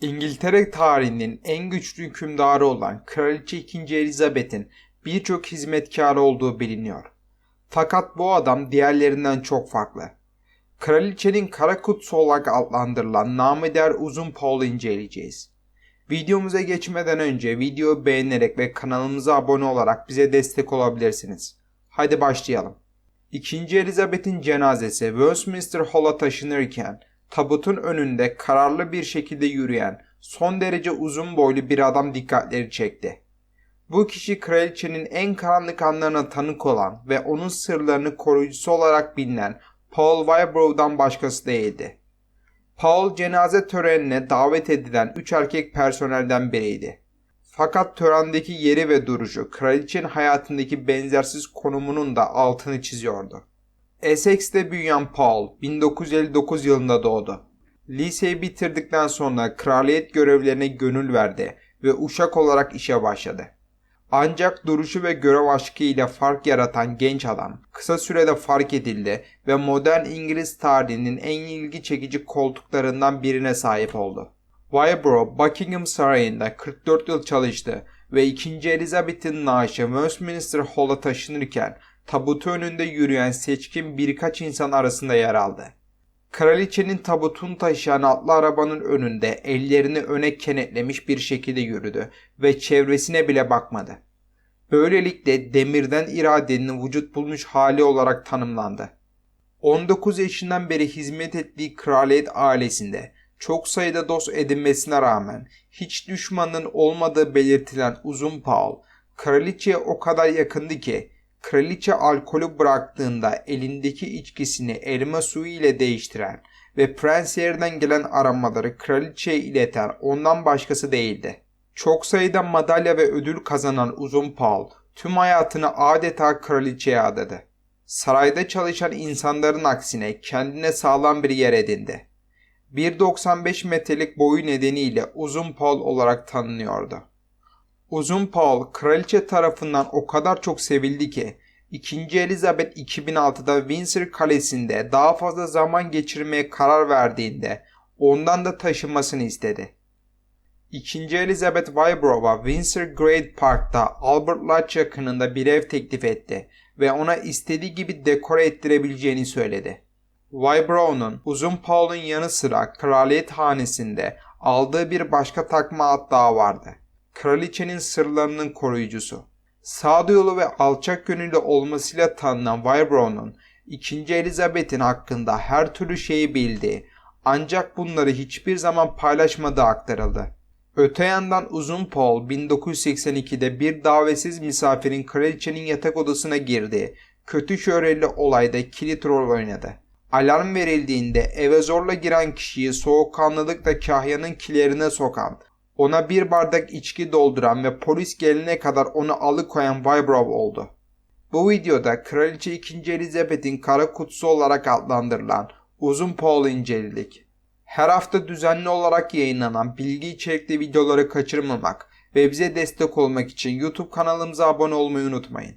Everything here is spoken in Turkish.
İngiltere tarihinin en güçlü hükümdarı olan Kraliçe 2. Elizabeth'in birçok hizmetkarı olduğu biliniyor. Fakat bu adam diğerlerinden çok farklı. Kraliçenin kara kutusu olarak adlandırılan nameder uzun Paul'u inceleyeceğiz. Videomuza geçmeden önce videoyu beğenerek ve kanalımıza abone olarak bize destek olabilirsiniz. Hadi başlayalım. 2. Elizabeth'in cenazesi Westminster Hall'a taşınırken tabutun önünde kararlı bir şekilde yürüyen son derece uzun boylu bir adam dikkatleri çekti. Bu kişi kraliçenin en karanlık anlarına tanık olan ve onun sırlarını koruyucusu olarak bilinen Paul Wybrow'dan başkası değildi. Paul cenaze törenine davet edilen üç erkek personelden biriydi. Fakat törendeki yeri ve duruşu kraliçenin hayatındaki benzersiz konumunun da altını çiziyordu. Essex'te büyüyen Paul 1959 yılında doğdu. Liseyi bitirdikten sonra kraliyet görevlerine gönül verdi ve uşak olarak işe başladı. Ancak duruşu ve görev aşkı ile fark yaratan genç adam kısa sürede fark edildi ve modern İngiliz tarihinin en ilgi çekici koltuklarından birine sahip oldu. Wybrow, Buckingham Sarayı'nda 44 yıl çalıştı ve 2. Elizabeth'in naaşı Westminster Hall'a taşınırken tabutu önünde yürüyen seçkin birkaç insan arasında yer aldı. Kraliçenin tabutunu taşıyan atlı arabanın önünde ellerini öne kenetlemiş bir şekilde yürüdü ve çevresine bile bakmadı. Böylelikle demirden iradenin vücut bulmuş hali olarak tanımlandı. 19 yaşından beri hizmet ettiği kraliyet ailesinde çok sayıda dost edinmesine rağmen hiç düşmanının olmadığı belirtilen uzun Paul, kraliçeye o kadar yakındı ki kraliçe alkolü bıraktığında elindeki içkisini elma suyu ile değiştiren ve prens yerden gelen aramaları kraliçeye ileten ondan başkası değildi. Çok sayıda madalya ve ödül kazanan uzun Paul tüm hayatını adeta kraliçeye adadı. Sarayda çalışan insanların aksine kendine sağlam bir yer edindi. 1.95 metrelik boyu nedeniyle Uzun Paul olarak tanınıyordu. Uzun Paul kraliçe tarafından o kadar çok sevildi ki 2. Elizabeth 2006'da Windsor Kalesi'nde daha fazla zaman geçirmeye karar verdiğinde ondan da taşınmasını istedi. 2. Elizabeth Wybrow'a Windsor Great Park'ta Albert Lodge yakınında bir ev teklif etti ve ona istediği gibi dekore ettirebileceğini söyledi. Wybrow'un uzun Paul'un yanı sıra kraliyet hanesinde aldığı bir başka takma ad daha vardı. Kraliçenin sırlarının koruyucusu. Sağduyulu ve alçak gönüllü olmasıyla tanınan Wybrow'un 2. Elizabeth'in hakkında her türlü şeyi bildiği ancak bunları hiçbir zaman paylaşmadığı aktarıldı. Öte yandan Uzun Paul 1982'de bir davetsiz misafirin kraliçenin yatak odasına girdiği kötü şöhreli olayda kilit rol oynadı. Alarm verildiğinde eve zorla giren kişiyi soğukkanlılıkla kahyanın kilerine sokan, ona bir bardak içki dolduran ve polis gelene kadar onu alıkoyan Wybrow oldu. Bu videoda Kraliçe 2. Elizabeth'in kara kutusu olarak adlandırılan Uzun Paul'u inceledik. Her hafta düzenli olarak yayınlanan bilgi içerikli videoları kaçırmamak ve bize destek olmak için YouTube kanalımıza abone olmayı unutmayın.